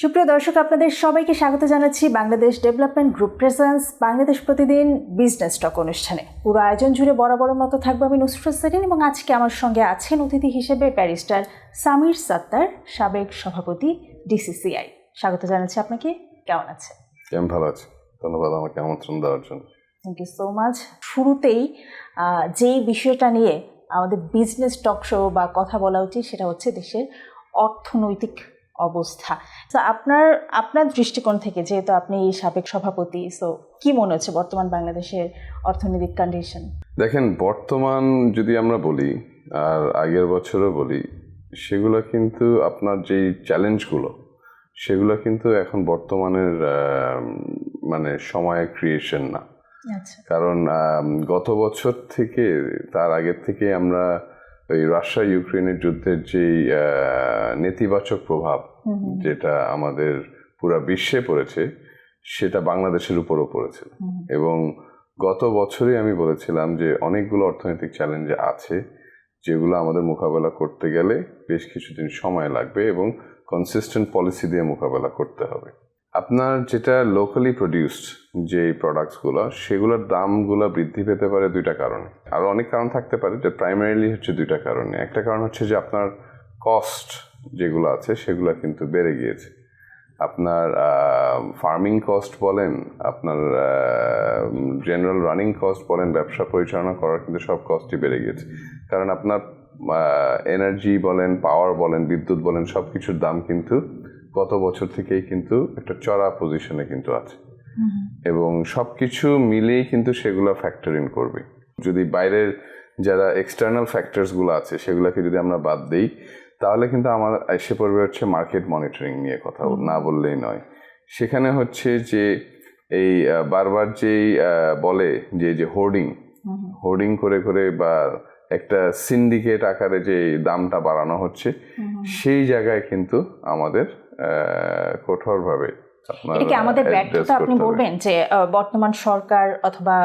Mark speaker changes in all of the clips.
Speaker 1: সুপ্রিয় দর্শক আপনাদের সবাইকে স্বাগত জানাচ্ছি Bangladesh development group presence Bangladesh Pratidin business talk অনুষ্ঠানে। পুরো আয়োজন জুড়ে বরাবরের মতো থাকব আমি নুসরত সেরিন এবং আজকে আমার সঙ্গে আছেন অতিথি হিসেবে ব্যারিস্টার সামির সাত্তার সাবেক সভাপতি ডিসিসিআই। স্বাগত জানাচ্ছি আপনাকে কেমন আছে
Speaker 2: আমি ভালো আছি। ধন্যবাদ আমাকে আমন্ত্রণ দেওয়ার জন্য।
Speaker 1: থ্যাংক ইউ সো মাচ শুরুতেই যেই বিষয়টা নিয়ে আমাদের বিজনেস টক শো বা কথা বলা উচিত সেটা হচ্ছে দেশের অর্থনৈতিক অবস্থা। তো আপনার আপনার দৃষ্টিকোণ থেকে যেহেতু আপনি সাবেক সভাপতি সো কি মনে হচ্ছে বর্তমান বাংলাদেশের অর্থনৈতিক কন্ডিশন
Speaker 2: দেখেন বর্তমান যদি আমরা বলি আর আগের বছরও বলি সেগুলো কিন্তু আপনার যেই চ্যালেঞ্জগুলো সেগুলো কিন্তু এখন বর্তমানের মানে সময়ের ক্রিয়েশন না।
Speaker 1: আচ্ছা।
Speaker 2: কারণ গত বছর থেকে তার আগের থেকে আমরা ওই রাশিয়া ইউক্রেনের যুদ্ধের যেই আহ, নেতিবাচক প্রভাব যেটা আমাদের পুরা বিশ্বে পড়েছে সেটা বাংলাদেশের উপরও পড়েছিল
Speaker 1: হুম
Speaker 2: এবং গত বছরই আমি বলেছিলাম যে অনেকগুলো অর্থনৈতিক চ্যালেঞ্জ আছে যেগুলো আমাদের মোকাবেলা করতে গেলে বেশ কিছুদিন সময় লাগবে এবং কনসিস্টেন্ট পলিসি দিয়ে মোকাবেলা করতে হবে। আপনার যেটা লোকালি প্রডিউসড যে প্রোডাক্টসগুলো সেগুলোর দামগুলো বৃদ্ধি পেতে পারে দুইটা কারণে। আরও অনেক কারণ থাকতে পারে যে প্রাইমারিলি হচ্ছে দুইটা কারণে। একটা কারণ হচ্ছে যে আপনার কস্ট যেগুলো আছে, সেগুলো কিন্তু বেড়ে গিয়েছে। আপনার ফার্মিং কস্ট বলেন, আপনার জেনারেল রানিং কস্ট বলেন, ব্যবসা পরিচালনা করার কিন্তু সব কস্টই বেড়ে গিয়েছে। কারণ আপনার এনার্জি বলেন পাওয়ার বলেন, বিদ্যুৎ বলেন সব কিছুর দাম কিন্তু গত বছর থেকেই কিন্তু একটা চড়া পজিশনে কিন্তু আছে। এবং সব কিছু মিলেই কিন্তু সেগুলো ফ্যাক্টর ইন করবে যদি বাইরের যারা এক্সটার্নাল ফ্যাক্টরসগুলো আছে সেগুলোকে যদি আমরা বাদ দিই তাহলে কিন্তু আমার এসে পড়বে হচ্ছে মার্কেট মনিটরিং নিয়ে কথা না বললেই নয় সেখানে হচ্ছে যে এই বারবার যেই বলে যে যে হোর্ডিং। হোর্ডিং করে করে বা একটা সিন্ডিকেট আকারে যে দামটা বাড়ানো হচ্ছে। সেই জায়গায় কিন্তু আমাদের কঠোরভাবে
Speaker 1: এটা কি আমাদের ব্যর্থতা আপনি বলবেন যে বর্তমান সরকার অথবা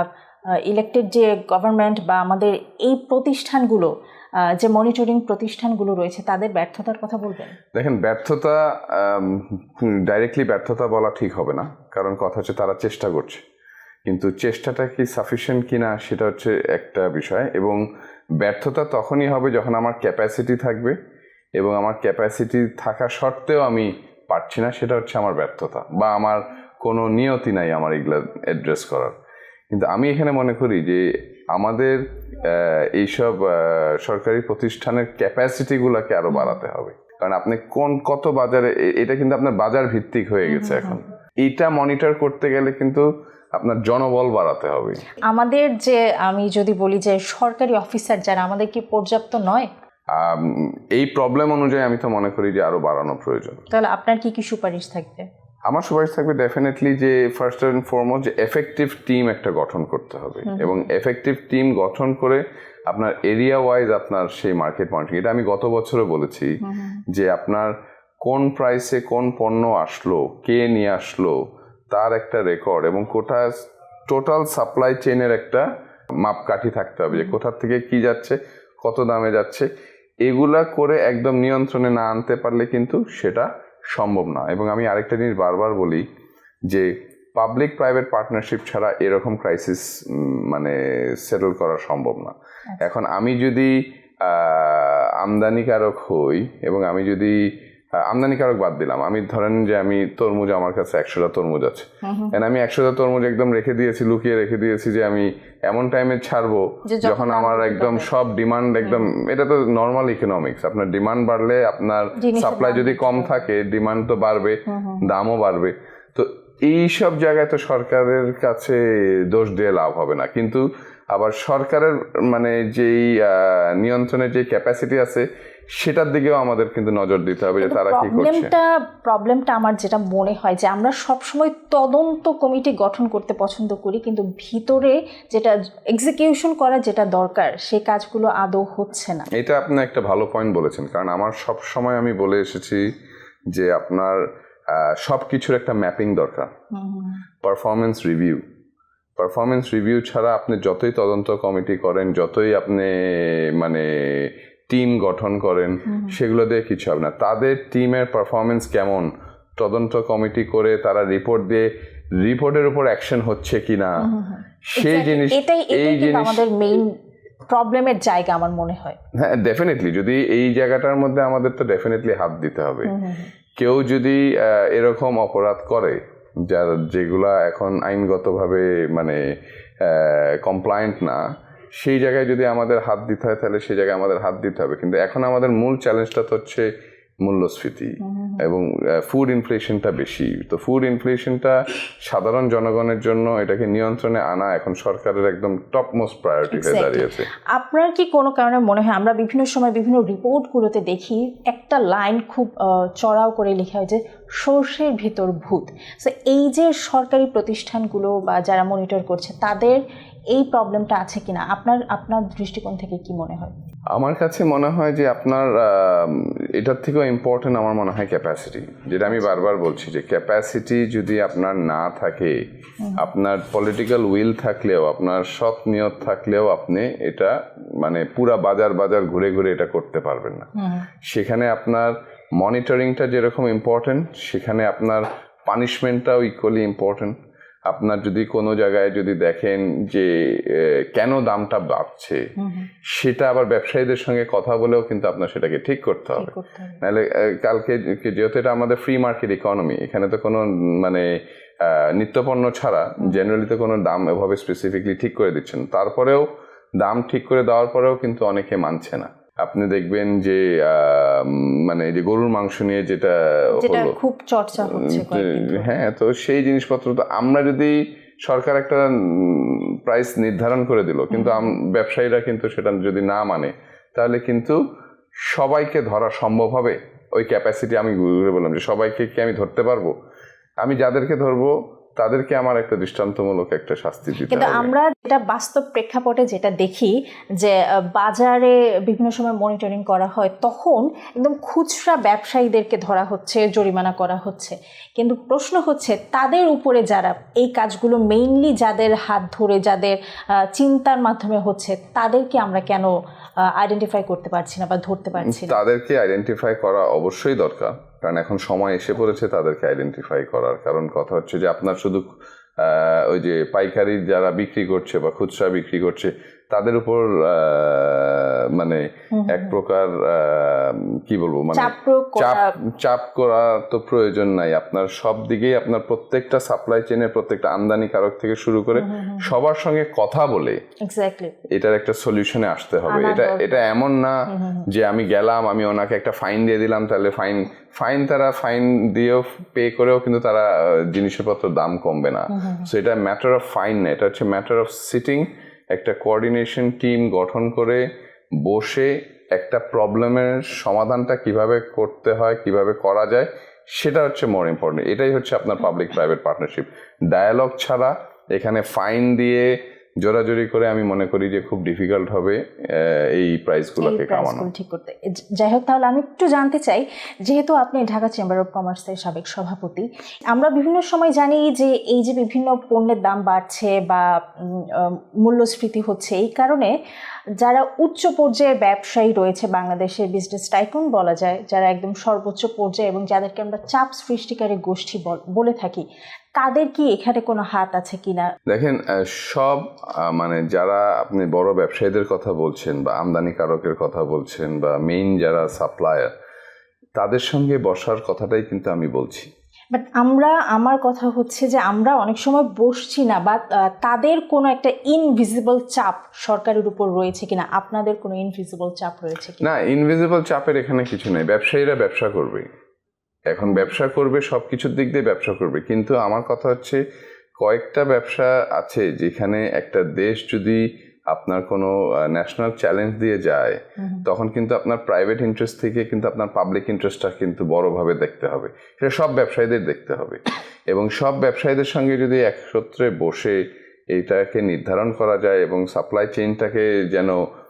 Speaker 1: ইলেক্টেড যে গভর্নমেন্ট বা আমাদের এই প্রতিষ্ঠানগুলো যে মনিটরিং প্রতিষ্ঠানগুলো রয়েছে তাদের ব্যর্থতার কথা বলবেন?
Speaker 2: দেখেন ব্যর্থতা ডাইরেক্টলি ব্যর্থতা বলা ঠিক হবে না কারণ কথা হচ্ছে তারা চেষ্টা করছে। কিন্তু চেষ্টাটা কি সাফিসিয়েন্ট কিনা সেটা হচ্ছে একটা বিষয়। এবং ব্যর্থতা তখনই হবে যখন আমার ক্যাপাসিটি থাকবে এবং আমার ক্যাপাসিটি থাকা সত্ত্বেও আমি পারছি না সেটা হচ্ছে আমার ব্যর্থতা বা আমার কোনো নিয়তি নাই আমার এগুলো অ্যাড্রেস করার। কিন্তু আমি এখানে মনে করি যে আমাদের এইসব সরকারি প্রতিষ্ঠানের ক্যাপাসিটিগুলোকে আরও বাড়াতে হবে। কারণ আপনি কোন কত বাজারে এটা কিন্তু আপনার বাজার ভিত্তিক হয়ে গেছে এখন। এটা মনিটর করতে গেলে কিন্তু আপনার জনবল বাড়াতে হবে।
Speaker 1: আমাদের যে আমি যদি বলি যে সরকারি অফিসার যারা আমাদের কি পর্যাপ্ত নয়?
Speaker 2: এই প্রবলেম অনুযায়ী আমি তো মনে করি যে আরও বাড়ানো প্রয়োজন।
Speaker 1: তাহলে আপনার কি কি সুপারিশ থাকবে?
Speaker 2: আমার সুপারিশ থাকবে ডেফিনেটলি যে ফার্স্ট অ্যান্ড ফরমোস্ট যে এফেক্টিভ টিম একটা গঠন করতে হবে। এবং এফেক্টিভ টিম গঠন করে আপনার এরিয়া ওয়াইজ আপনার সেই মার্কেট মনিটরিং এটা আমি গত বছরও বলেছি যে আপনার কোন প্রাইসে কোন পণ্য আসলো কে নিয়ে আসলো তার একটা রেকর্ড এবং কোটা টোটাল সাপ্লাই চেইনের একটা মাপকাঠি থাকতে হবে যে কোথার থেকে কি যাচ্ছে কত দামে যাচ্ছে এগুলা করে একদম নিয়ন্ত্রণে না আনতে পারলে কিন্তু সেটা সম্ভব না। এবং আমি আরেকটা জিনিস বারবার বলি যে পাবলিক প্রাইভেট পার্টনারশিপ ছাড়া এরকম ক্রাইসিস মানে সেটেল করা সম্ভব না। এখন আমি যদি আমদানিকারক হই এবং আমি যদি আমদানিকারক বাদ দিলাম। আমি ধরেন যে আমি তরমুজ আমার কাছে একশোটা তরমুজ আছে। আমি একশোটা তরমুজ একদম রেখে দিয়েছি লুকিয়ে রেখে দিয়েছি যে আমি এমন টাইমে ছাড়বো
Speaker 1: যখন
Speaker 2: আমার একদম সব ডিমান্ড একদম এটা তো নর্মাল ইকোনমিক্স আপনার ডিমান্ড বাড়লে আপনার সাপ্লাই যদি কম থাকে ডিমান্ড তো বাড়বে দামও বাড়বে। তো এই সব জায়গায় তো সরকারের কাছে দোষ দিয়ে লাভ হবে না। কিন্তু আবার সরকারের মানে যেই নিয়ন্ত্রণের যে ক্যাপাসিটি আছে সেটার দিকেও আমাদের কিন্তু নজর দিতে হবে যে তারা কি করছে।
Speaker 1: প্রবলেমটা প্রবলেমটা আমার যেটা মনে হয় যে আমরা সবসময় তদন্ত কমিটি গঠন করতে পছন্দ করি কিন্তু ভিতরে যেটা এক্সিকিউশন করা যেটা দরকার সেই কাজগুলো আদৌ হচ্ছে না।
Speaker 2: এটা আপনি একটা ভালো পয়েন্ট বলেছেন কারণ আমার সব সময় আমি বলে এসেছি যে আপনার সব কিছুর একটা ম্যাপিং দরকার। পারফরমেন্স রিভিউ পারফরমেন্স রিভিউ ছাড়া আপনি যতই তদন্ত কমিটি করেন যতই আপনি মানে টিম গঠন করেন সেগুলো দিয়ে কিছু হবে না। তাদের টিমের পারফরমেন্স কেমন? তদন্ত কমিটি করে তারা রিপোর্ট দিয়ে রিপোর্টের উপর অ্যাকশন হচ্ছে কিনা? সেই
Speaker 1: Exactly.
Speaker 2: জিনিস এই জিনিস
Speaker 1: আমাদের মেইন প্রবলেমের জায়গা আমার মনে হয়।
Speaker 2: হ্যাঁ ডেফিনেটলি যদি এই জায়গাটার মধ্যে আমাদের তো ডেফিনেটলি হাত দিতে হবে। কেউ যদি এরকম অপরাধ করে যার যেগুলা এখন আইনগতভাবে মানে কমপ্লায়েন্ট না সেই জায়গায় যদি আমাদের হাত দিতে হয় তাহলে সেই জায়গায় আমাদের হাত দিতে হবে। কিন্তু এখন আমাদের মূল চ্যালেঞ্জটা তো হচ্ছে মূল্যস্ফীতি এবং ফুড ইনফ্লেশনটা বেশি। তো ফুড ইনফ্লেশনটা সাধারণ জনগণের জন্য এটাকে নিয়ন্ত্রণে আনা এখন সরকারের একদম টপ মোস্ট প্রায়োরিটি হয়ে দাঁড়িয়েছে।
Speaker 1: আপনার কি কোনো কারণে মনে হয় আমরা বিভিন্ন সময় বিভিন্ন রিপোর্টগুলোতে দেখি একটা লাইন খুব চড়াও করে লেখা হয় যে সর্ষের ভিতর ভূত সো এই যে সরকারি প্রতিষ্ঠানগুলো বা যারা মনিটর করছে তাদের এই প্রবলেমটা আছে কিনা? আপনার আপনার দৃষ্টিকোণ থেকে কি মনে হয়?
Speaker 2: আমার কাছে মনে হয় যে আপনার এটার থেকেও ইম্পর্টেন্ট আমার মনে হয় ক্যাপাসিটি যেটা আমি বারবার বলছি যে ক্যাপাসিটি যদি আপনার না থাকে আপনার পলিটিক্যাল উইল থাকলেও আপনার সৎ নিয়ত থাকলেও আপনি এটা মানে পুরা বাজার বাজার ঘুরে ঘুরে এটা করতে পারবেন না। সেখানে আপনার মনিটরিংটা যেরকম ইম্পর্টেন্ট সেখানে আপনার পানিশমেন্টটাও ইকুয়ালি ইম্পর্টেন্ট আপনার যদি কোনো জায়গায় যদি দেখেন যে কেন দামটা বাড়ছে সেটা আবার ব্যবসায়ীদের সঙ্গে কথা বলেও কিন্তু আপনার সেটাকে ঠিক করতে হবে। নাহলে কালকে যেহেতু এটা আমাদের ফ্রি মার্কেট ইকোনমি এখানে তো কোনো মানে নিত্যপণ্য ছাড়া জেনারেলি তো কোনো দাম এভাবে স্পেসিফিকলি ঠিক করে দিচ্ছেন। তারপরেও দাম ঠিক করে দেওয়ার পরেও কিন্তু অনেকে মানছে না। আপনি দেখবেন যে মানে এই যে গরুর মাংস নিয়ে যেটা হলো
Speaker 1: খুব চর্চা হচ্ছে
Speaker 2: হ্যাঁ তো সেই জিনিসপত্র তো আমরা যদি সরকার একটা প্রাইস নির্ধারণ করে দিল কিন্তু আম- ব্যবসায়ীরা কিন্তু সেটা যদি না মানে তাহলে কিন্তু সবাইকে ধরা সম্ভব হবে। ওই ক্যাপাসিটি আমি বললাম যে সবাইকে কি আমি ধরতে পারব? আমি যাদেরকে ধরবো তাদেরকে আমার একটা দৃষ্টান্তমূলক একটা শাস্তি দিতে
Speaker 1: কিন্তু আমরা যেটা বাস্তব প্রেক্ষাপটে যেটা দেখি যে বাজারে বিভিন্ন সময় মনিটরিং করা হয় তখন একদম খুচরা ব্যবসায়ীদেরকে ধরা হচ্ছে জরিমানা করা হচ্ছে। কিন্তু প্রশ্ন হচ্ছে তাদের উপরে যারা এই কাজগুলো মেইনলি যাদের হাত ধরে যাদের চিন্তার মাধ্যমে হচ্ছে তাদেরকে আমরা কেন আইডেন্টিফাই করতে পারছি না বা ধরতে পারছি না?
Speaker 2: তাদেরকে আইডেন্টিফাই করা অবশ্যই দরকার। কারণ এখন সময় এসে পড়েছে তাদেরকে আইডেন্টিফাই করার। কারণ কথা হচ্ছে যে আপনার শুধু ওই যে পাইকারি যারা বিক্রি করছে বা খুচরা বিক্রি করছে তাদের উপর মানে এক প্রকার কি বলব মানে
Speaker 1: চাপ
Speaker 2: চাপ
Speaker 1: করা
Speaker 2: তো প্রয়োজন নাই। আপনার সব দিকেই আপনার প্রত্যেকটা সাপ্লাই চেনের প্রত্যেকটা আমদানি কারক থেকে শুরু করে সবার সঙ্গে কথা বলে এটার একটা সলিউশনে আসতে হবে। এটা এটা এমন না যে আমি গেলাম আমি ওনাকে একটা ফাইন দিয়ে দিলাম তাহলে ফাইন ফাইন তারা ফাইন দিয়েও পে করেও কিন্তু তারা জিনিসপত্র দাম কমবে না। সো এটা ম্যাটার অফ ফাইন না এটা হচ্ছে ম্যাটার অফ সিটিং একটা কোঅর্ডিনেশন টিম গঠন করে বসে একটা প্রবলেমের সমাধানটা কীভাবে করতে হয়, কীভাবে করা যায়, সেটা হচ্ছে মোর ইম্পর্টেন্ট এটাই হচ্ছে আপনার পাবলিক প্রাইভেট পার্টনারশিপ ডায়ালগ ছাড়া এখানে ফাইন দিয়ে জোরাজোরি করে আমি মনে করি যে খুব ডিফিকাল্ট হবে এই প্রাইসগুলোকে কামানো।
Speaker 1: ঠিক করতে। যাই হোক তাহলে আমি একটু জানতে চাই যেহেতু আপনি ঢাকা চেম্বার অফ কমার্সের সাবেক সভাপতি আমরা বিভিন্ন সময় জানি যে এই যে বিভিন্ন পণ্যের দাম বাড়ছে বা মূল্যস্ফীতি হচ্ছে এই কারণে যারা উচ্চ পর্যায়ের ব্যবসায়ী রয়েছে বাংলাদেশের বিজনেস টাইকুন বলা যায় যারা একদম সর্বোচ্চ পর্যায়ে এবং যাদেরকে আমরা চাপ সৃষ্টিকারী গোষ্ঠী বলে থাকি তাদের কি এখানে কোনো হাত আছে কিনা?
Speaker 2: দেখেন সব মানে যারা আপনি বড় ব্যবসায়ীদের কথা বলছেন বা আমদানিকারকের কথা বলছেন বা মেইন যারা সাপ্লায়ার তাদের সঙ্গে বসার কথাটাই কিন্তু আমি বলছি।
Speaker 1: বাট আমরা আমার কথা হচ্ছে যে আমরা অনেক সময় বসছি না বা তাদের কোনো একটা ইনভিজিবল চাপ সরকারের উপর রয়েছে কিনা? আপনাদের কোনো ইনভিজিবল চাপ রয়েছে কিনা?
Speaker 2: না ইনভিজিবল চাপের এখানে কিছু নেই। ব্যবসায়ীরা ব্যবসা করবে এখন ব্যবসা করবে সব কিছুর দিক দিয়ে ব্যবসা করবে। কিন্তু আমার কথা হচ্ছে কয়েকটা ব্যবসা আছে যেখানে একটা দেশ যদি আপনার কোনো ন্যাশনাল চ্যালেঞ্জ দিয়ে যায় তখন কিন্তু আপনার প্রাইভেট ইন্টারেস্ট থেকে কিন্তু আপনার পাবলিক ইন্টারেস্টটা কিন্তু বড়ভাবে দেখতে হবে। সেটা সব ব্যবসায়ীদের দেখতে হবে। এবং সব ব্যবসায়ীদের সঙ্গে যদি একসত্রে বসে এইটাকে নির্ধারণ করা যায় এবং সাপ্লাই চেইনটাকে যেন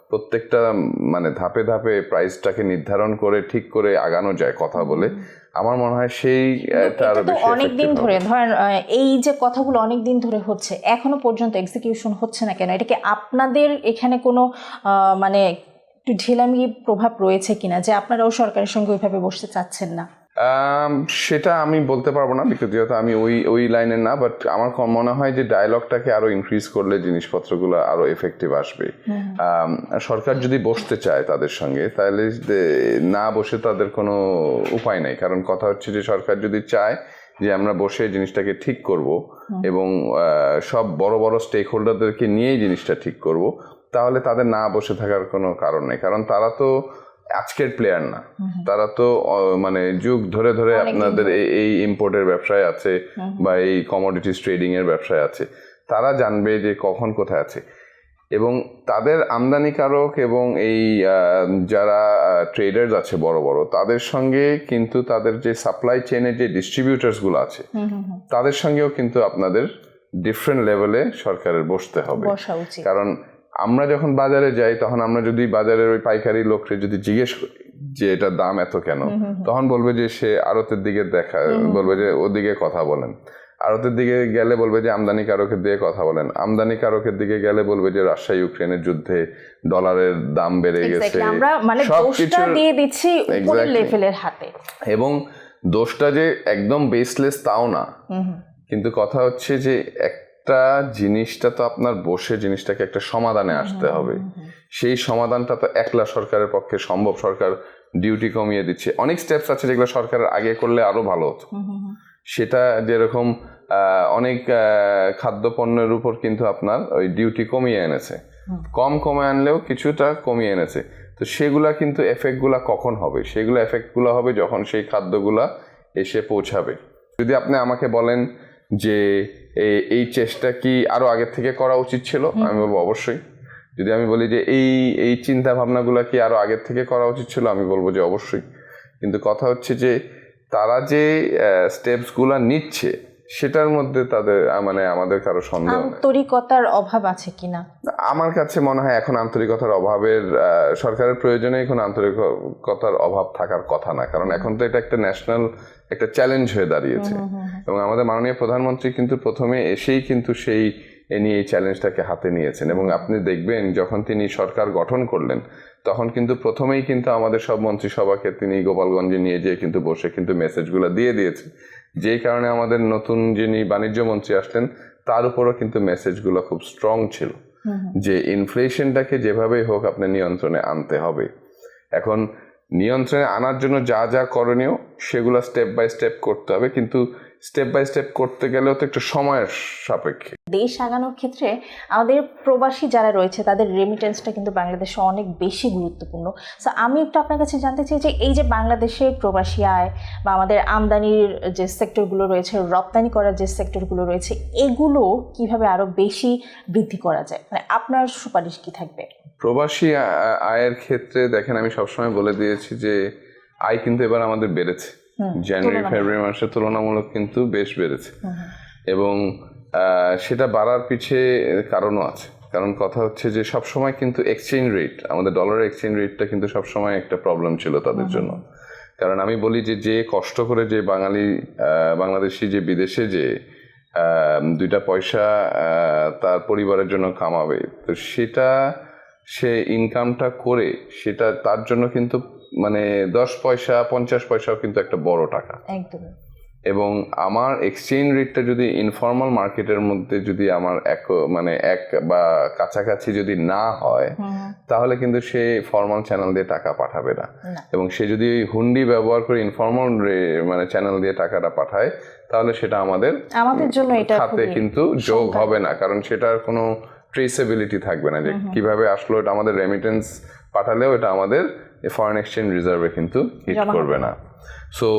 Speaker 2: প্রত্যেকটা মানে ধাপে ধাপে প্রাইসটাকে নির্ধারণ করে ঠিক করে আগানো যায় কথা বলে আমার মনে হয় সেই
Speaker 1: অনেকদিন অনেক দিন ধরে ধরেন এই যে কথাগুলো অনেকদিন ধরে হচ্ছে এখনও পর্যন্ত এক্সিকিউশন হচ্ছে না কেন? এটা কি আপনাদের এখানে কোনো আহ, মানে একটু ঢিলামি প্রভাব রয়েছে কিনা যে আপনারাও সরকারের সঙ্গে ওইভাবে বসতে চাচ্ছেন না?
Speaker 2: সেটা আমি বলতে পারব না বিকজ যেহেতু আমি ওই ওই লাইনের না বাট আমার মনে হয় যে ডায়লগটাকে আরও ইনক্রিজ করলে জিনিসপত্রগুলো আরও এফেক্টিভ আসবে। সরকার যদি বসতে চায় তাদের সঙ্গে তাহলে না বসে তাদের কোনো উপায় নাই। কারণ কথা হচ্ছে যে সরকার যদি চায় যে আমরা বসে জিনিসটাকে ঠিক করব এবং সব বড় বড় স্টেক হোল্ডারদেরকে নিয়েই জিনিসটা ঠিক করব তাহলে তাদের না বসে থাকার কোনো কারণ নেই। কারণ তারা তো আজকের প্লেয়ার না। তারা তো মানে যুগ ধরে ধরে আপনাদের এই- ইম্পোর্টের ব্যবসায় আছে বা এই কমোডিটিস ট্রেডিং এর ব্যবসায় আছে। তারা জানবে যে কখন কোথায় আছে। এবং তাদের আমদানিকারক এবং এই যারা ট্রেডার্স আছে বড় বড় তাদের সঙ্গে কিন্তু তাদের যে সাপ্লাই চেনের যে ডিস্ট্রিবিউটার্সগুলো আছে তাদের সঙ্গেও কিন্তু আপনাদের ডিফারেন্ট লেভেলে সরকারের বসতে হবে। কারণ আমরা যখন বাজারে যাই তখন আমরা যদি বাজারের ওই পাইকারি লোককে যদি জিজ্ঞেস করি যে এটার দাম এত কেন তখন বলবে যে সে আড়তের দিকে দেখা বলবে যে ওদিকে কথা বলেন। আড়তের দিকে গেলে বলবে যে আমদানি কারকের দিকে কথা বলেন। আমদানি কারকের দিকে গেলে বলবে যে রাশিয়া ইউক্রেনের যুদ্ধে ডলারের দাম বেড়ে গেছে।
Speaker 1: আমরা মানে দোষটা দিয়ে দিচ্ছি উপরের লেভেলের হাতে।
Speaker 2: এবং দোষটা যে একদম বেসলেস তাও না। কিন্তু কথা হচ্ছে যে একটা জিনিসটা তো আপনার বসে জিনিসটাকে একটা সমাধানে আসতে হবে। সেই সমাধানটা তো একলা সরকারের পক্ষে সম্ভব। সরকার ডিউটি কমিয়ে দিচ্ছে। অনেক স্টেপস আছে যেগুলো সরকারের আগে করলে আরও ভালো হতো। সেটা যেরকম অনেক খাদ্য পণ্যের উপর কিন্তু আপনার ওই ডিউটি কমিয়ে এনেছে। কম কমে আনলেও কিছুটা কমিয়ে এনেছে। তো সেগুলা কিন্তু এফেক্টগুলা কখন হবে? সেগুলো এফেক্টগুলো হবে যখন সেই খাদ্যগুলা এসে পৌঁছাবে। যদি আপনি আমাকে বলেন যে এই চেষ্টা কি আরও আগের থেকে করা উচিত ছিল? আমি বলব অবশ্যই। যদি আমি বলি যে এই এই চিন্তা ভাবনাগুলো কি আরও আগের থেকে করা উচিত ছিল? আমি বলব যে অবশ্যই। কিন্তু কথা হচ্ছে যে তারা যে স্টেপসগুলো নিচ্ছে সেটার মধ্যে তাদের মানে আমাদের কারও সন্দেহ
Speaker 1: আন্তরিকতার অভাব আছে কিনা
Speaker 2: আমার কাছে মনে হয় এখন আন্তরিকতার অভাবের সরকারের প্রয়োজনে এখন আন্তরিকতার অভাব থাকার কথা না। কারণ এখন তো এটা একটা ন্যাশনাল একটা চ্যালেঞ্জ হয়ে দাঁড়িয়েছে। এবং আমাদের মাননীয় প্রধানমন্ত্রী কিন্তু প্রথমে এসেই কিন্তু সেই এ নিয়ে এই চ্যালেঞ্জটাকে হাতে নিয়েছেন। এবং আপনি দেখবেন যখন তিনি সরকার গঠন করলেন তখন কিন্তু প্রথমেই কিন্তু আমাদের সব মন্ত্রিসভাকে তিনি গোপালগঞ্জে নিয়ে যেয়ে কিন্তু বসে কিন্তু মেসেজগুলো দিয়ে দিয়েছে যেই কারণে আমাদের নতুন যিনি বাণিজ্য মন্ত্রী আসলেন তার উপরও কিন্তু মেসেজগুলো খুব স্ট্রং ছিল যে ইনফ্লেশনটাকে যেভাবেই হোক আপনি নিয়ন্ত্রণে আনতে হবে। এখন নিয়ন্ত্রণে আনার জন্য যা যা করণীয় সেগুলো স্টেপ বাই স্টেপ করতে হবে। কিন্তু স্টেপ বাই স্টেপ করতে গেলেও তো একটু সময়ের সাপেক্ষে।
Speaker 1: দেশ আগানোর ক্ষেত্রে আমাদের প্রবাসী যারা রয়েছে তাদের রেমিটেন্সটা কিন্তু বাংলাদেশে অনেক বেশি গুরুত্বপূর্ণ। সো আমি একটু আপনার কাছে জানতে চাই যে এই যে বাংলাদেশে প্রবাসী আয় বা আমাদের আমদানির যে সেক্টরগুলো রয়েছে রপ্তানি করার যে সেক্টরগুলো রয়েছে এগুলো কীভাবে আরও বেশি বৃদ্ধি করা যায়? মানে আপনার সুপারিশ কি থাকবে?
Speaker 2: প্রবাসী আয়ের ক্ষেত্রে দেখেন আমি সবসময় বলে দিয়েছি যে আয় কিন্তু এবার আমাদের বেড়েছে। জানুয়ারি ফেব্রুয়ারি মাসে তুলনামূলক কিন্তু বেশ বেড়েছে। এবং সেটা বাড়ার পিছে কারণও আছে। কারণ কথা হচ্ছে যে সবসময় কিন্তু এক্সচেঞ্জ রেট আমাদের ডলারের এক্সচেঞ্জ রেটটা কিন্তু সবসময় একটা প্রবলেম ছিল তাদের জন্য। কারণ আমি বলি যে যে কষ্ট করে যে বাঙালি বাংলাদেশি যে বিদেশে যে দুইটা পয়সা তার পরিবারের জন্য কামাবে তো সেটা সে ইনকামটা করে সেটা তার জন্য কিন্তু মানে দশ পয়সা পঞ্চাশ পয়সাও কিন্তু একটা বড় টাকা।
Speaker 1: একদম
Speaker 2: এবং আমার এক্সচেঞ্জ রেটটা যদি ইনফর্মাল মার্কেটের মধ্যে যদি আমার এক মানে এক বা কাছাকাছি যদি না হয় তাহলে কিন্তু সে ফর্মাল চ্যানেল দিয়ে টাকা পাঠাবে না। এবং সে যদি হুন্ডি ব্যবহার করে ইনফর্মাল মানে চ্যানেল দিয়ে টাকাটা পাঠায় তাহলে সেটা আমাদের
Speaker 1: আমাদের জন্য এটা
Speaker 2: খাতে কিন্তু যোগ হবে না কারণ সেটার কোনো ট্রেসেবিলিটি থাকবে না যে কীভাবে আসলো এটা আমাদের রেমিটেন্স পাঠালেও এটা আমাদের ফরেন এক্সচেঞ্জ রিজার্ভে কিন্তু হিট করবে না। সো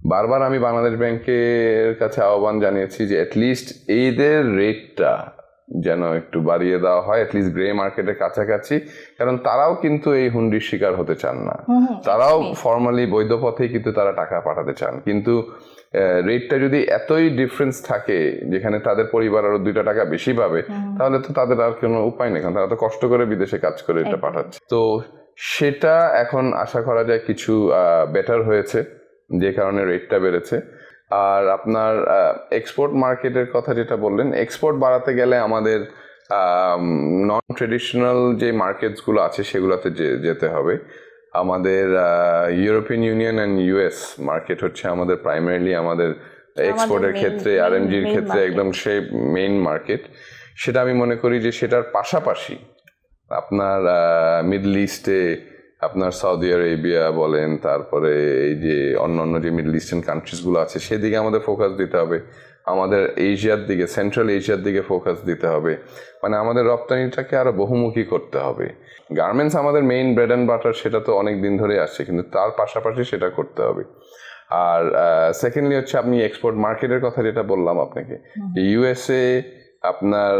Speaker 2: বারবার আমি বাংলাদেশ ব্যাংকের কাছে আহ্বান জানিয়েছি যে অ্যাটলিস্ট এইদের রেটটা যেন একটু বাড়িয়ে দেওয়া হয় অ্যাটলিস্ট গ্রে মার্কেটের কাছাকাছি। কারণ তারাও কিন্তু এই হুন্ডির শিকার হতে চান না। তারাও ফর্মালি বৈধ পথেই কিন্তু তারা টাকা পাঠাতে চান। কিন্তু রেটটা যদি এতই ডিফারেন্স থাকে যেখানে তাদের পরিবার আরও দুইটা টাকা বেশি পাবে তাহলে তো তাদের আর কোনো উপায় নেই। কারণ তারা তো কষ্ট করে বিদেশে কাজ করে এটা পাঠাচ্ছে। তো সেটা এখন আশা করা যায় কিছু বেটার হয়েছে। যে কারণে রেটটা বেড়েছে। আর আপনার এক্সপোর্ট মার্কেটের কথা যেটা বললেন এক্সপোর্ট বাড়াতে গেলে আমাদের নন ট্রেডিশনাল যে মার্কেটসগুলো আছে সেগুলোতে যেতে হবে। আমাদের European Union and US market হচ্ছে আমাদের প্রাইমারিলি আমাদের এক্সপোর্টের ক্ষেত্রে আর এনজির ক্ষেত্রে একদম সে মেইন মার্কেট সেটা আমি মনে করি যে সেটার পাশাপাশি আপনার মিডল ইস্টে আপনার সৌদি আরেবিয়া বলেন তারপরে এই যে অন্য অন্য যে মিডল ইস্টার্ন কান্ট্রিজগুলো আছে সেদিকে আমাদের ফোকাস দিতে হবে। আমাদের এশিয়ার দিকে সেন্ট্রাল এশিয়ার দিকে ফোকাস দিতে হবে। মানে আমাদের রপ্তানিটাকে আরও বহুমুখী করতে হবে। গার্মেন্টস আমাদের মেইন ব্রেড অ্যান্ড বাটার সেটা তো অনেক দিন ধরে আসছে কিন্তু তার পাশাপাশি সেটা করতে হবে। আর সেকেন্ডলি হচ্ছে আপনি এক্সপোর্ট মার্কেটের কথা যেটা বললাম আপনাকে। ইউএসএ আপনার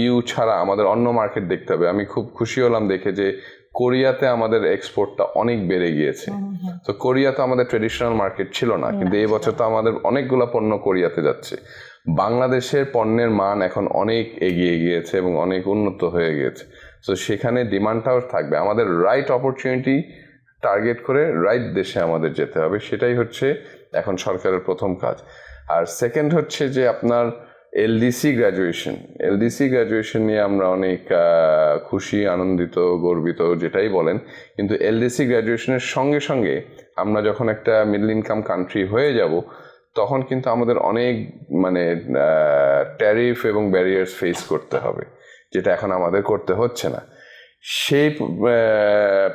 Speaker 2: ইউ ছাড়া আমাদের অন্য মার্কেট দেখতে হবে। আমি খুব খুশি হলাম দেখে যে কোরিয়াতে আমাদের এক্সপোর্টটা অনেক বেড়ে গিয়েছে। তো কোরিয়া তো আমাদের ট্রেডিশনাল মার্কেট ছিল না কিন্তু এই বছর তো আমাদের অনেকগুলো পণ্য কোরিয়াতে যাচ্ছে। বাংলাদেশের পণ্যের মান এখন অনেক এগিয়ে গিয়েছে এবং অনেক উন্নত হয়ে গিয়েছে। তো সেখানে ডিমান্ডটাও থাকবে। আমাদের রাইট অপরচুনিটি টার্গেট করে রাইট দেশে আমাদের যেতে হবে সেটাই হচ্ছে এখন সরকারের প্রথম কাজ। আর সেকেন্ড হচ্ছে যে আপনার এলডিসি গ্র্যাজুয়েশন এলডিসি গ্র্যাজুয়েশন নিয়ে আমরা অনেক খুশি, আনন্দিত, গর্বিত, যেটাই বলেন। কিন্তু এলডিসি গ্র্যাজুয়েশনের সঙ্গে সঙ্গে আমরা যখন একটা মিডল ইনকাম কান্ট্রি হয়ে যাব, তখন কিন্তু আমাদের অনেক মানে ট্যারিফ এবং ব্যারিয়ার্স ফেস করতে হবে, যেটা এখন আমাদের করতে হচ্ছে না। সেই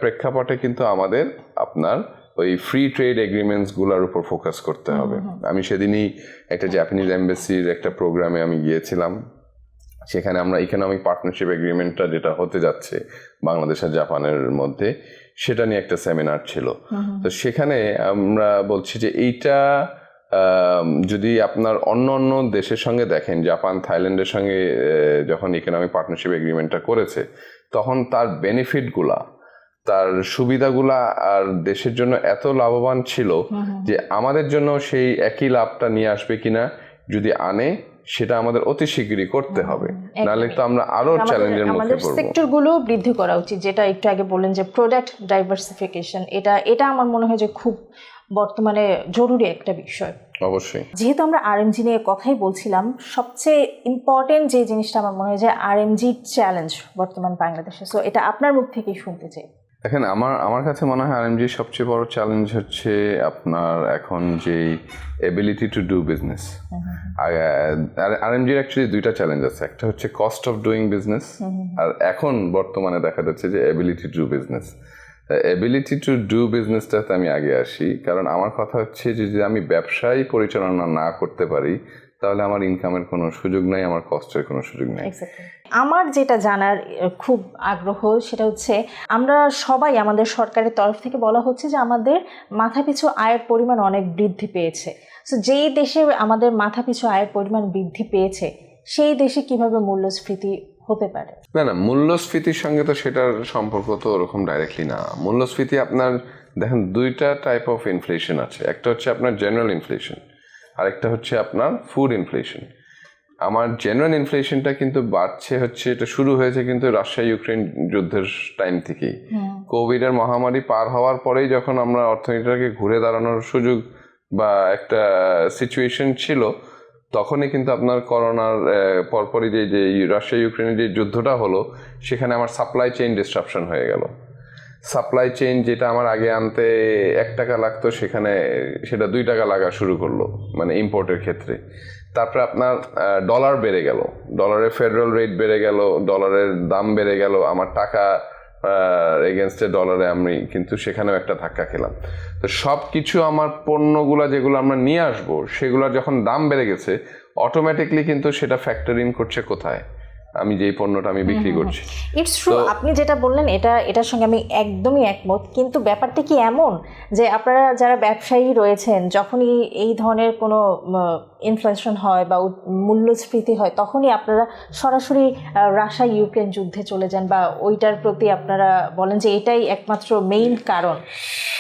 Speaker 2: প্রেক্ষাপটে কিন্তু আমাদের আপনার ওই ফ্রি ট্রেড এগ্রিমেন্টসগুলোর উপর ফোকাস করতে হবে। আমি সেদিনই একটা জাপানিজ এম্বাসির একটা প্রোগ্রামে আমি গিয়েছিলাম। সেখানে আমরা ইকোনমিক পার্টনারশিপ এগ্রিমেন্টটা যেটা হতে যাচ্ছে বাংলাদেশ আর জাপানের মধ্যে সেটা নিয়ে একটা সেমিনার ছিল। তো সেখানে আমরা বলছি যে এইটা যদি আপনার অন্য অন্য দেশের সঙ্গে দেখেন জাপান থাইল্যান্ডের সঙ্গে যখন ইকোনমিক পার্টনারশিপ এগ্রিমেন্টটা করেছে তখন তার বেনিফিটগুলা তার সুবিধাগুলা আর দেশের জন্য এত লাভবান ছিল যে আমাদের জন্য সেই একই লাভটা নিয়ে আসবে কিনা যদি আনে সেটা আমাদের অতি শীঘ্রই করতে হবে। নাহলে তো আমরা আরও চ্যালেঞ্জের মুখে
Speaker 1: আমাদের
Speaker 2: পড়ব।
Speaker 1: সেক্টরগুলো বৃদ্ধি করা উচিত যেটা একটু আগে বললেন যে প্রোডাক্ট ডাইভার্সিফিকেশন এটা এটা আমার মনে হয় যে খুব বর্তমানে জরুরি একটা বিষয়।
Speaker 2: অবশ্যই।
Speaker 1: যেহেতু আমরা আরএমজি নিয়ে কথাই বলছিলাম সবচেয়ে ইম্পর্টেন্ট যে জিনিসটা আমার মনে হয় যে আরএমজি চ্যালেঞ্জ বর্তমান বাংলাদেশে। সো এটা আপনার মুখ থেকেই শুনতে চাই।
Speaker 2: দেখেন আমার আমার কাছে মনে হয় আর আরএমজির সবচেয়ে বড় চ্যালেঞ্জ হচ্ছে আপনার এখন যে এবিলিটি টু ডু বিজনেস আর আরএমজির অ্যাকচুয়ালি দুইটা চ্যালেঞ্জ আছে। একটা হচ্ছে কস্ট অফ ডুইং বিজনেস আর এখন বর্তমানে দেখা যাচ্ছে যে ability to do business ability to do বিজনেসটাতে আমি আগে আসি কারণ আমার কথা হচ্ছে যে যদি আমি ব্যবসায় পরিচালনা না করতে পারি তাহলে আমার ইনকামের কোনো সুযোগ নাই আমার কষ্টের কোনো সুযোগ নেই.
Speaker 1: আমার যেটা জানার খুব আগ্রহ সেটা হচ্ছে আমরা সবাই আমাদের সরকারের তরফ থেকে বলা হচ্ছে যে আমাদের মাথাপিছু আয়ের পরিমাণ অনেক বৃদ্ধি পেয়েছে। সো যেই দেশে আমাদের মাথাপিছু আয়ের পরিমাণ বৃদ্ধি পেয়েছে সেই দেশে কীভাবে মূল্যস্ফীতি হতে পারে?
Speaker 2: না না মূল্যস্ফীতির সঙ্গে তো সেটার সম্পর্ক তো ওরকম ডাইরেক্টলি না। মূল্যস্ফীতি আপনার দেখেন দুইটা টাইপ অফ ইনফ্লেশন আছে। একটা হচ্ছে আপনার জেনারেল ইনফ্লেশন আরেকটা হচ্ছে আপনার ফুড ইনফ্লেশন আমার জেনারেল ইনফ্লেশনটা কিন্তু বাড়ছে হচ্ছে এটা শুরু হয়েছে কিন্তু রাশিয়া ইউক্রেন যুদ্ধের টাইম থেকেই। কোভিডের মহামারী পার হওয়ার পরেই যখন আমরা অর্থনীতিটাকে ঘুরে দাঁড়ানোর সুযোগ বা একটা সিচুয়েশন ছিল তখনই কিন্তু আপনার করোনার পরপরই যে যে রাশিয়া ইউক্রেনের যে যুদ্ধটা হলো সেখানে আমার সাপ্লাই চেইন ডিসরাপশন হয়ে গেল। সাপ্লাই চেইন যেটা আমার আগে আনতে এক টাকা লাগতো, সেখানে সেটা দুই টাকা লাগা শুরু করল মানে ইম্পোর্টের ক্ষেত্রে। তারপরে আপনার ডলার বেড়ে গেল। ডলারের ফেডারেল রেট বেড়ে গেল ডলারের দাম বেড়ে গেল। আমার টাকা এগেনস্টে ডলারে আমি কিন্তু সেখানেও একটা ধাক্কা খেলাম। তো সব কিছু আমার পণ্যগুলা যেগুলো আমরা নিয়ে আসব সেগুলোর যখন দাম বেড়ে গেছে অটোমেটিকলি কিন্তু সেটা ফ্যাক্টর ইন করছে কোথায়? আমি যেই পণ্যটা আমি বিক্রি করছি।
Speaker 1: ইটস ট্রু আপনি যেটা বললেন এটা এটার সঙ্গে আমি একদমই একমত কিন্তু ব্যাপারটা কি এমন যে আপনারা যারা ব্যবসায়ী রয়েছেন যখনই এই ধরনের কোনো ইনফ্লেশন হয় বা মূল্যস্ফীতি হয় তখনই আপনারা সরাসরি রাশিয়া ইউক্রেন যুদ্ধে চলে যান বা ওইটার প্রতি আপনারা বলেন যে এটাই একমাত্র মেইন কারণ।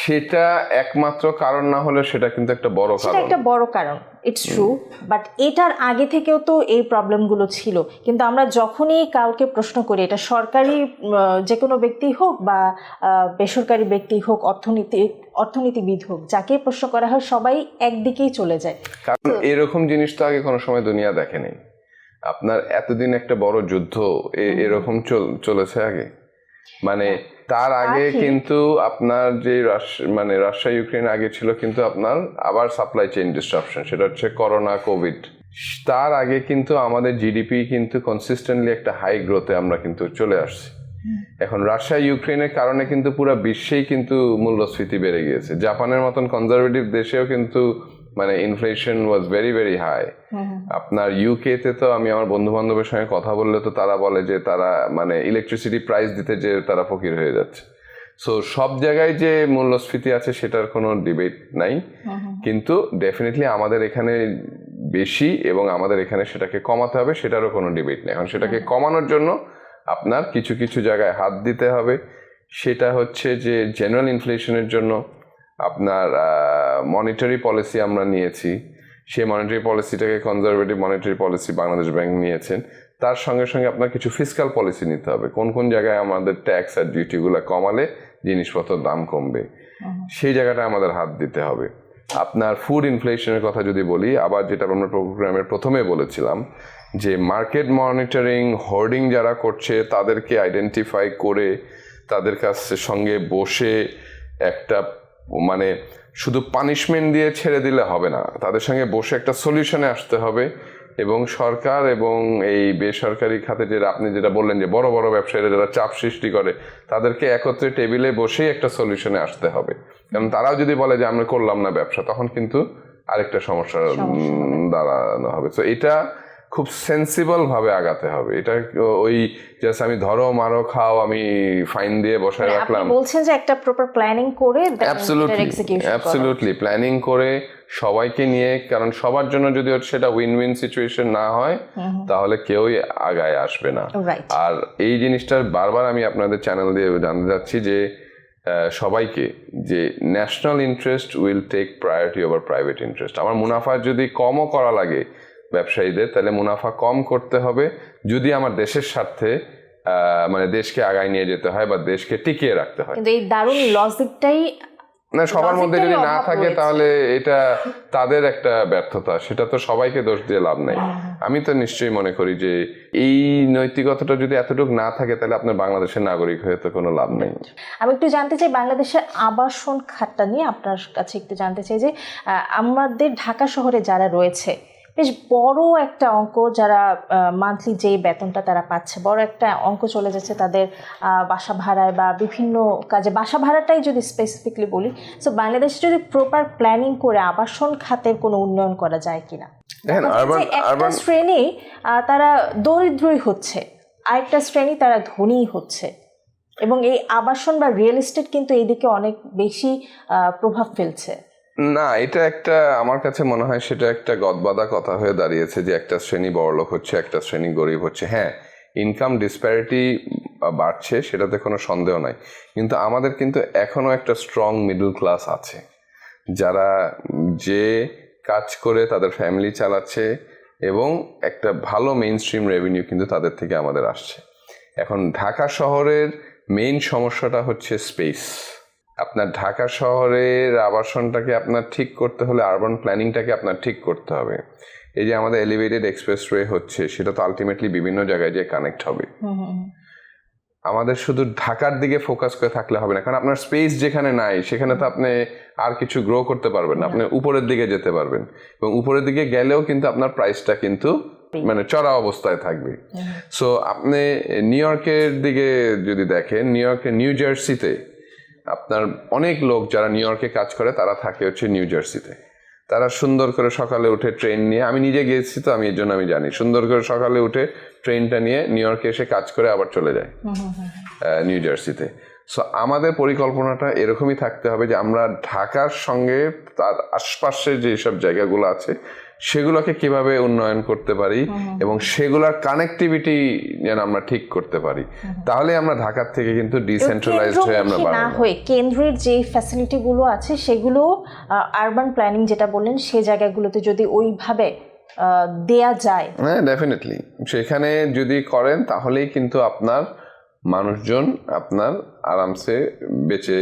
Speaker 2: সেটা একমাত্র কারণ না হলে সেটা কিন্তু একটা বড়
Speaker 1: সেটা
Speaker 2: কারণ।
Speaker 1: একটা বড় কারণ। ইটস ট্রু বাট এটার আগে থেকেও তো এই প্রবলেমগুলো ছিল। কিন্তু আমরা যখনই কাউকে প্রশ্ন করি এটা সরকারি যে কোনো ব্যক্তি হোক বা বেসরকারি ব্যক্তি হোক অর্থনীতি অর্থনীতিবিদ হোক যাকে প্রশ্ন করা হয় সবাই একদিকেই চলে যায়।
Speaker 2: কারণ এরকম জিনিস তো আগে কোনো সময় দুনিয়া দেখেনি। আপনার এতদিন একটা বড় যুদ্ধ এরকম চল- চলেছে আগে? মানে তার আগে কিন্তু আপনার যে রাশ- মানে রাশিয়া ইউক্রেন আগে ছিল কিন্তু আপনার আবার সাপ্লাই চেইন ডিস্ট্রাপশন সেটা হচ্ছে করোনা কোভিড তার আগে কিন্তু আমাদের জিডিপি কিন্তু কনসিস্টেন্টলি একটা হাই গ্রোথে আমরা কিন্তু চলে আসছি। এখন রাশিয়া ইউক্রেনের কারণে কিন্তু পুরো বিশ্বেই কিন্তু মূল্যস্ফীতি বেড়ে গিয়েছে। জাপানের মতন কনজারভেটিভ দেশেও কিন্তু মানে inflation was very very high আপনার ইউকে তে তো আমি আমার বন্ধু বান্ধবের সঙ্গে কথা বললে তো তারা বলে যে তারা মানে ইলেকট্রিসিটি প্রাইস দিতে যে তারা ফকির হয়ে যাচ্ছে। সো সব জায়গায় যে মূল্যস্ফীতি আছে সেটার কোনো ডিবেট নাই। কিন্তু ডেফিনেটলি আমাদের এখানে বেশি এবং আমাদের এখানে সেটাকে কমাতে হবে সেটারও কোনো ডিবেট নেই। এখন সেটাকে কমানোর জন্য আপনার কিছু কিছু জায়গায় হাত দিতে হবে। সেটা হচ্ছে যে জেনারেল ইনফ্লেশনের জন্য আপনার মনিটারি পলিসি আমরা নিয়েছি। সেই monetary পলিসিটাকে conservative monetary policy Bangladesh bank নিয়েছেন। তার সঙ্গে সঙ্গে আপনার কিছু ফিসকাল পলিসি নিতে হবে। কোন কোন জায়গায় আমাদের ট্যাক্স আর ডিউটিগুলো কমালে জিনিসপত্রের দাম কমবে। সেই জায়গাটা আমাদের হাত দিতে হবে। আপনার ফুড ইনফ্লেশনের কথা যদি বলি আবার যেটা আমরা প্রোগ্রামের প্রথমে বলেছিলাম যে মার্কেট মনিটরিং হোর্ডিং যারা করছে তাদেরকে আইডেন্টিফাই করে তাদের কাছে সঙ্গে বসে একটা মানে শুধু পানিশমেন্ট দিয়ে ছেড়ে দিলে হবে না। তাদের সঙ্গে বসে একটা সলিউশনে আসতে হবে এবং সরকার এবং এই বেসরকারি খাতে যেটা আপনি যেটা বললেন যে বড় বড় ব্যবসায়ীরা যারা চাপ সৃষ্টি করে তাদেরকে একত্রে টেবিলে বসেই একটা সলিউশনে আসতে হবে। কারণ তারাও যদি বলে যে আমরা করলাম না ব্যবসা তখন কিন্তু আরেকটা সমস্যার দাঁড়ানো হবে। তো এটা খুব সেন্সিবল ভাবে আগাতে হবে। এটা ওই জাস্ট আমি ধরো মারো খাও আমি ফাইন দিয়ে বসায়
Speaker 1: মানে আপনি
Speaker 2: রাখলাম।
Speaker 1: বলছেন যে একটা প্রপার প্ল্যানিং করে
Speaker 2: অ্যাবসলুটলি
Speaker 1: এক্সিকিউশন
Speaker 2: অ্যাবসলুটলি প্ল্যানিং করে। সবাইকে নিয়ে কারণ সবার জন্য যদি সেটা উইন উইন সিচুয়েশন না হয় তাহলে কেউই আগায় আসবে না। আর এই জিনিসটার বারবার আমি আপনাদের চ্যানেল দিয়ে জানতে চাচ্ছি যে সবাইকে যে national interest will take priority over private interest আমার মুনাফা যদি কমও করা লাগে ব্যবসায়ীদের তাহলে মুনাফা কম করতে হবে যদি আমার দেশের স্বার্থে মানে দেশকে আগায় নিয়ে যেতে হয় বা দেশকে টিকিয়ে রাখতে হয়।
Speaker 1: কিন্তু এই দারুণ লজিকটাই
Speaker 2: না সবার মধ্যে যদি না থাকে তাহলে এটা তাদের একটা ব্যর্থতা সেটা তো সবাইকে দোষ দিয়ে লাভ নাই। আমি তো নিশ্চয়ই মনে করি যে এই নৈতিকতাটা যদি এতটুকু না থাকে তাহলে আপনার বাংলাদেশের নাগরিক হয়ে তো কোনো লাভ নেই।
Speaker 1: আমি একটু জানতে চাই বাংলাদেশের আবাসন খাতটা নিয়ে আপনার কাছে একটু জানতে চাই যে আমাদের ঢাকা শহরে যারা রয়েছে বেশ বড় একটা অঙ্ক যারা মান্থলি যেই বেতনটা তারা পাচ্ছে বড় একটা অঙ্ক চলে যাচ্ছে তাদের বাসা ভাড়ায় বা বিভিন্ন কাজে। বাসা ভাড়াটাই যদি স্পেসিফিকলি বলি সো বাংলাদেশে যদি প্রপার প্ল্যানিং করে আবাসন খাতের কোনো উন্নয়ন করা যায় কিনা? একটা শ্রেণি তারা দরিদ্রই হচ্ছে আরেকটা শ্রেণি তারা ধনীই হচ্ছে এবং এই আবাসন বা রিয়েল এস্টেট কিন্তু এইদিকে অনেক বেশি প্রভাব ফেলছে।
Speaker 2: না, এটা একটা, আমার কাছে মনে হয় সেটা একটা গদবাদা কথা হয়ে দাঁড়িয়েছে যে একটা শ্রেণি বড়লোক হচ্ছে, একটা শ্রেণি গরিব হচ্ছে। হ্যাঁ ইনকাম ডিসপ্যারিটি বাড়ছে, সেটাতে কোনো সন্দেহ নাই। কিন্তু আমাদের কিন্তু এখনও একটা স্ট্রং মিডল ক্লাস আছে। যারা যে কাজ করে তাদের ফ্যামিলি চালাচ্ছে এবং একটা ভালো মেইন স্ট্রিম রেভিনিউ কিন্তু তাদের থেকে আমাদের আসছে। এখন ঢাকা শহরের মেইন সমস্যাটা হচ্ছে স্পেস আপনার ঢাকা শহরের আবাসনটাকে আপনার ঠিক করতে হলে আরবান প্ল্যানিংটাকে আপনার ঠিক করতে হবে। এই যে আমাদের এলিভেটেড এক্সপ্রেসওয়ে হচ্ছে সেটা তো আলটিমেটলি বিভিন্ন জায়গায় যে কানেক্ট হবে। আমাদের শুধু ঢাকার দিকে ফোকাস করে থাকলে হবে না কারণ আপনার স্পেস যেখানে নাই সেখানে তো আপনি আর কিছু গ্রো করতে পারবেন না আপনি উপরের দিকে যেতে পারবেন। এবং উপরের দিকে গেলেও কিন্তু আপনার প্রাইসটা কিন্তু মানে চড়া অবস্থায় থাকবে। সো আপনি নিউ ইয়র্কের দিকে যদি দেখেন নিউ ইয়র্কের নিউ জার্সিতে আপনার অনেক লোক যারা নিউ ইয়র্কে কাজ করে তারা থাকে হচ্ছে নিউ জার্সিতে তারা সুন্দর করে সকালে উঠে ট্রেন নিয়ে আমি নিজে গিয়েছি তো আমি এর জন্য আমি জানি। সুন্দর করে সকালে উঠে ট্রেনটা নিয়ে নিউ ইয়র্কে এসে কাজ করে আবার চলে যায় নিউ জার্সিতে সো আমাদের পরিকল্পনাটা এরকমই থাকতে হবে যে আমরা ঢাকার সঙ্গে তার আশপাশে যেসব জায়গাগুলো আছে সেগুলোকে কীভাবে উন্নয়ন করতে পারি এবং সেগুলোর কানেক্টিভিটি যেন আমরা ঠিক করতে পারি। তাহলে আমরা ঢাকার থেকে কিন্তু ডিসেন্ট্রালাইজড হয়ে আমরা
Speaker 1: না হয়ে কেন্দ্রের যে ফ্যাসিলিটিগুলো আছে সেগুলো আরবান প্ল্যানিং যেটা বললেন সেই জায়গাগুলোতে যদি ওইভাবে দেয়া যায়।
Speaker 2: হ্যাঁ ডেফিনেটলি সেখানে যদি করেন তাহলেই কিন্তু আপনার মানুষজন আপনার আরামসে বেঁচে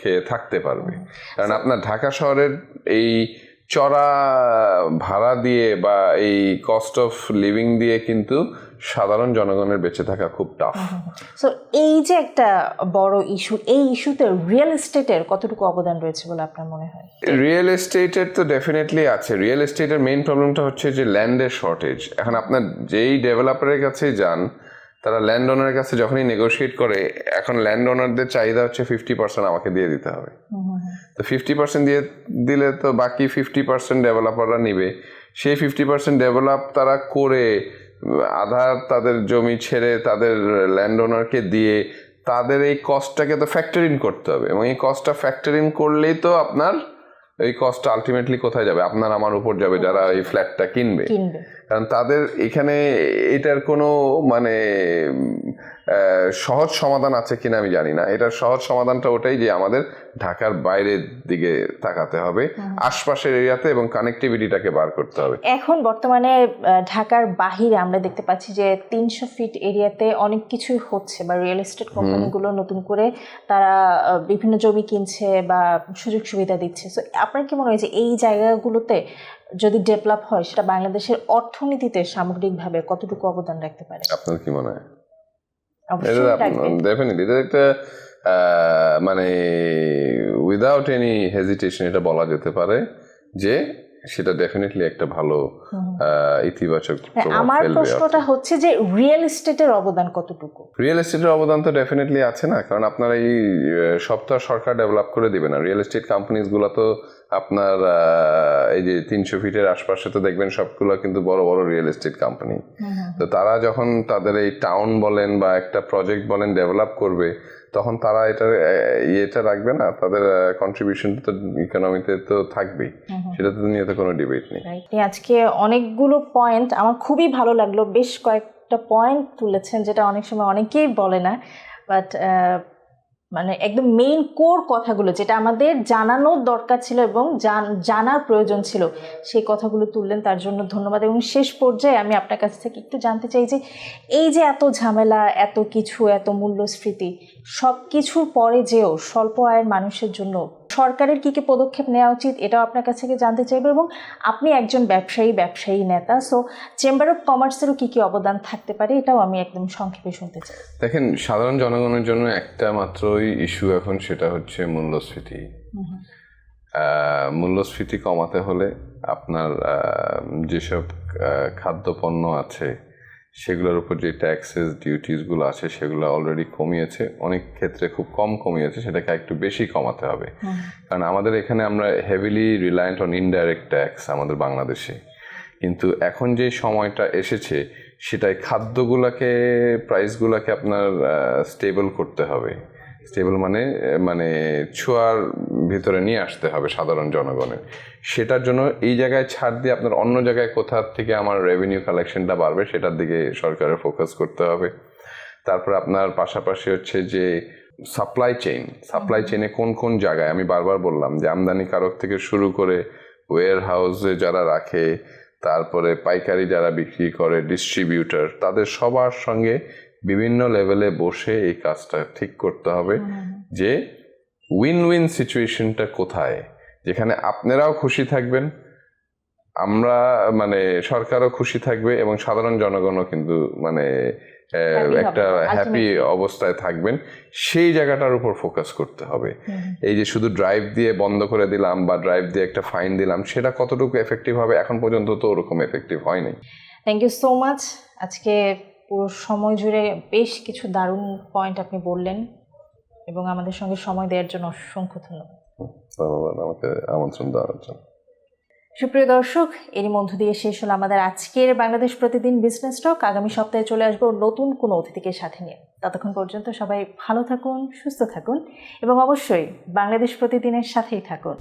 Speaker 2: খেয়ে থাকতে পারবে। কারণ আপনার ঢাকা শহরের এই চড়া ভাড়া দিয়ে বা এই কস্ট অফ লিভিং দিয়ে কিন্তু সাধারণ জনগণের বেঁচে থাকা খুব টাফ
Speaker 1: সো এই যে একটা বড় ইস্যু এই ইস্যুতে রিয়েল এস্টেটের কতটুকু অবদান রয়েছে বলে আপনার মনে হয়?
Speaker 2: রিয়েল এস্টেটের তো ডেফিনেটলি আছে। রিয়েল এস্টেটের মেইন প্রবলেমটা হচ্ছে যে ল্যান্ডের শর্টেজ এখন আপনার যেই ডেভেলপারের কাছে যান তারা ল্যান্ড ওনারের কাছে যখনই নেগোশিয়েট করে, এখন ল্যান্ড ওনারদের চাহিদা হচ্ছে ফিফটি পার্সেন্ট আমাকে দিয়ে দিতে হবে। তো ফিফটি পার্সেন্ট দিয়ে দিলে তো বাকি ফিফটি পার্সেন্ট ডেভেলপাররা নিবে। সেই ফিফটি পার্সেন্ট ডেভেলপ তারা করে আধা তাদের জমি ছেড়ে তাদের ল্যান্ড ওনারকে দিয়ে তাদের এই কস্টটাকে তো ফ্যাক্টর ইন করতে হবে। এবং এই কস্টটা ফ্যাক্টর ইন করলেই তো আপনার এই কস্টটা আলটিমেটলি কোথায় যাবে? আপনার আমার উপর যাবে যারা এই ফ্ল্যাটটা কিনবে। কারণ তাদের এখানে এটার কোনো মানে সহজ সমাধান আছে কিনা আমি জানি না। এটার সহজ সমাধানটা ওটাই যে আমাদের ঢাকার বাইরের দিকে তাকাতে হবে আশপাশের এরিয়াতে এবং কানেক্টিভিটিটাকে বার করতে হবে।
Speaker 1: এখন বর্তমানে ঢাকার বাহিরে আমরা দেখতে পাচ্ছি যে তিনশো ফিট এরিয়াতে অনেক কিছুই হচ্ছে বা রিয়েল এস্টেট কোম্পানিগুলো নতুন করে তারা বিভিন্ন জমি কিনছে বা সুযোগ সুবিধা দিচ্ছে। সো আপনার কি মনে হয় যে এই জায়গাগুলোতে যদি ডেভেলপ হয় সেটা বাংলাদেশের অর্থনীতিতে সামগ্রিকভাবে কতটুকু অবদান রাখতে পারে?
Speaker 2: আপনার কি মনে হয়? ডেফিনেটলি এটা একটা আহ, মানে উইদাউট এনি হেজিটেশন এটা বলা যেতে পারে যে সেটা ডেফিনেটলি একটা ভালো ইতিবাচক
Speaker 1: হ্যাঁ, আমার প্রশ্নটা হচ্ছে যে রিয়েল এস্টেটের অবদান কতটুকু?
Speaker 2: রিয়েল এস্টেটের অবদান তো ডেফিনেটলি আছে না কারণ আপনার এই সপ্তাহ সরকার ডেভেলপ করে দিবে না। রিয়েল এস্টেট কোম্পানিজগুলো তো আপনার এই যে তিনশো ফিটের আশপাশে তো দেখবেন সবগুলো কিন্তু বড় বড় রিয়েল এস্টেট কোম্পানি তো তারা যখন তাদের এই টাউন বলেন বা একটা প্রজেক্ট বলেন ডেভেলপ করবে তখন তারা এটা ইয়েটা রাখবে না তাদের কন্ট্রিবিউশন তো ইকোনমিতে তো থাকবেই। সেটা তো নিয়ে তো কোনো ডিবেট নেই।
Speaker 1: আজকে অনেকগুলো পয়েন্ট আমার খুবই ভালো লাগল বেশ কয়েকটা পয়েন্ট তুলেছেন যেটা অনেক সময় অনেকেই বলে না বাট মানে একদম মেইন কোর কথাগুলো যেটা আমাদের জানানোর দরকার ছিল এবং জান- জানার প্রয়োজন ছিল, সেই কথাগুলো তুললেন, তার জন্য ধন্যবাদ। এবং শেষ পর্যায়ে আমি আপনার কাছ থেকে একটু জানতে চাই যে, এই যে এত ঝামেলা, এত কিছু, এত মূল্যস্ফীতি সব কিছুর পরে যেও স্বল্প আয়ের মানুষের জন্য সরকারের কী কী পদক্ষেপ নেওয়া উচিত এটাও আপনার কাছ থেকে জানতে চাইব এবং আপনি একজন ব্যবসায়ী ব্যবসায়ী নেতা সো চেম্বার অফ কমার্সেরও কী কী অবদান থাকতে পারে এটাও আমি একদম সংক্ষেপে শুনতে চাই।
Speaker 2: দেখেন সাধারণ জনগণের জন্য একটা মাত্রই ইস্যু এখন সেটা হচ্ছে মূল্যস্ফীতি। মূল্যস্ফীতি কমাতে হলে আপনার যেসব খাদ্যপণ্য আছে সেগুলোর উপর যে ট্যাক্সেস ডিউটিসগুলো আছে সেগুলো অলরেডি কমিয়েছে। অনেক ক্ষেত্রে খুব কম কমিয়েছে সেটাকে একটু বেশি কমাতে হবে। কারণ আমাদের এখানে আমরা heavily reliant on indirect tax আমাদের বাংলাদেশে। কিন্তু এখন যে সময়টা এসেছে সেটাই খাদ্যগুলোকে প্রাইসগুলোকে আপনার স্টেবল করতে হবে। স্টেবল মানে মানে ছোঁয়ার ভিতরে নিয়ে আসতে হবে সাধারণ জনগণের। সেটার জন্য এই জায়গায় ছাড় দিয়ে আপনার অন্য জায়গায় কোথা থেকে আমার রেভিনিউ কালেকশনটা বাড়বে সেটার দিকে সরকারের ফোকাস করতে হবে। তারপর আপনার পাশাপাশি হচ্ছে যে সাপ্লাই চেইন সাপ্লাই চেইনে কোন কোন জায়গায় আমি বারবার বললাম যে আমদানি কারক থেকে শুরু করে ওয়্যার হাউসে যারা রাখে তারপরে পাইকারি যারা বিক্রি করে ডিস্ট্রিবিউটর তাদের সবার সঙ্গে বিভিন্ন লেভেলে বসে এই কাজটা ঠিক করতে হবে যে উইন উইন সিচুয়েশনটা কোথায়? যেখানে আপনারাও খুশি থাকবেন আমরা মানে সরকারও খুশি থাকবে এবং সাধারণ জনগণও কিন্তু মানে একটা হ্যাপি অবস্থায় থাকবেন। সেই জায়গাটার উপর ফোকাস করতে হবে। এই যে শুধু ড্রাইভ দিয়ে বন্ধ করে দিলাম বা ড্রাইভ দিয়ে একটা ফাইন দিলাম সেটা কতটুকু এফেক্টিভ হবে? এখন পর্যন্ত তো ওরকম এফেক্টিভ হয়নি।
Speaker 1: থ্যাংক ইউ সো মাচ আজকে পুরো সময় জুড়ে বেশ কিছু দারুণ পয়েন্ট আপনি বললেন এবং আমাদের সঙ্গে সময় দেওয়ার জন্য অসংখ্য ধন্যবাদ।
Speaker 2: ধন্যবাদ আমাকে আমন্ত্রণ দেওয়ার জন্য।
Speaker 1: সুপ্রিয় দর্শক এরই মধ্য দিয়ে শেষ হলো আমাদের আজকের বাংলাদেশ প্রতিদিন বিজনেস টক আগামী সপ্তাহে চলে আসব নতুন কোনো অতিথিকে সাথে নিয়ে। ততক্ষণ পর্যন্ত সবাই ভালো থাকুন সুস্থ থাকুন এবং অবশ্যই বাংলাদেশ প্রতিদিনের সাথেই থাকুন।